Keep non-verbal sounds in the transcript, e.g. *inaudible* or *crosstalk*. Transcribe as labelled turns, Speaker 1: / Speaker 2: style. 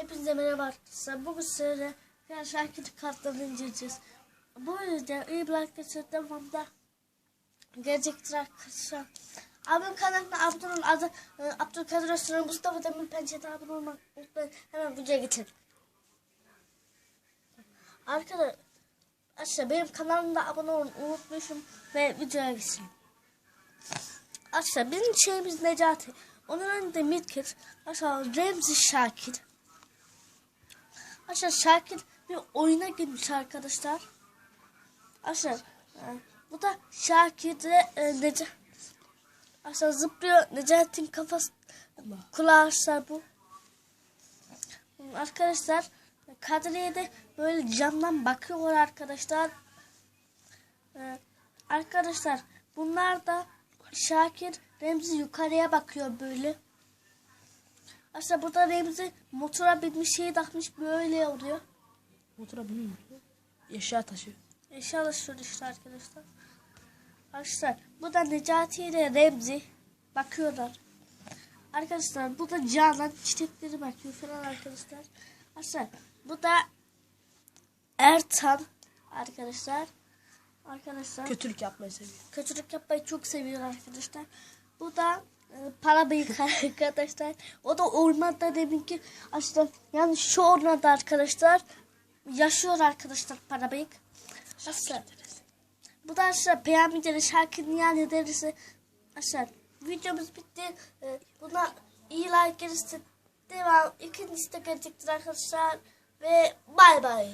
Speaker 1: Hepinize merhaba arkadaşlar. Bugün size yani şarkı kartlarını inceleyeceğiz. Bu yüzden iyi bir arkadaşlar devamda gelecektir arkadaşlar. Abim kanalına Abdül'ün adı e, Abdülkadir Öztürk Mustafa Demir Pençe'de abone olmak unutmayın. Hemen videoya geçelim. Arkadaşlar benim kanalımda abone olun unutmuşum ve videoya geçelim. Arkadaşlar bizim şeyimiz Necati. Onun önünde Mirket. Arkadaşlar Remzi Şakir. Arkadaşlar Şakir bir oyuna girmiş arkadaşlar. Arkadaşlar e, bu da Şakir de e, Necati. Arkadaşlar zıplıyor. Necati'nin kafası kulağı arkadaşlar bu. Arkadaşlar Kadriye de böyle camdan bakıyor arkadaşlar. Ee, arkadaşlar bunlar da Şakir Remzi yukarıya bakıyor böyle. Aslında burada Remzi motora binmiş şeyi takmış böyle oluyor.
Speaker 2: Motora biniyor. Eşya taşıyor.
Speaker 1: İnşallah şurada işte arkadaşlar. Arkadaşlar bu da Necati ile Remzi bakıyorlar. Arkadaşlar bu da Canan çiçekleri bakıyor falan arkadaşlar. Arkadaşlar bu da Ertan arkadaşlar. Arkadaşlar
Speaker 2: Kötülük yapmayı seviyor.
Speaker 1: kötülük yapmayı çok seviyor arkadaşlar. Bu da para bıyık *laughs* arkadaşlar. O da ormanda deminki aslında yani şu ormanda arkadaşlar yaşıyor arkadaşlar para bıyık. Bu da aslında Peygamber'in şarkının yani derisi aslında videomuz bitti. E, buna iyi like gelirse devam. İkincisi de gelecektir arkadaşlar. Ve bay bay.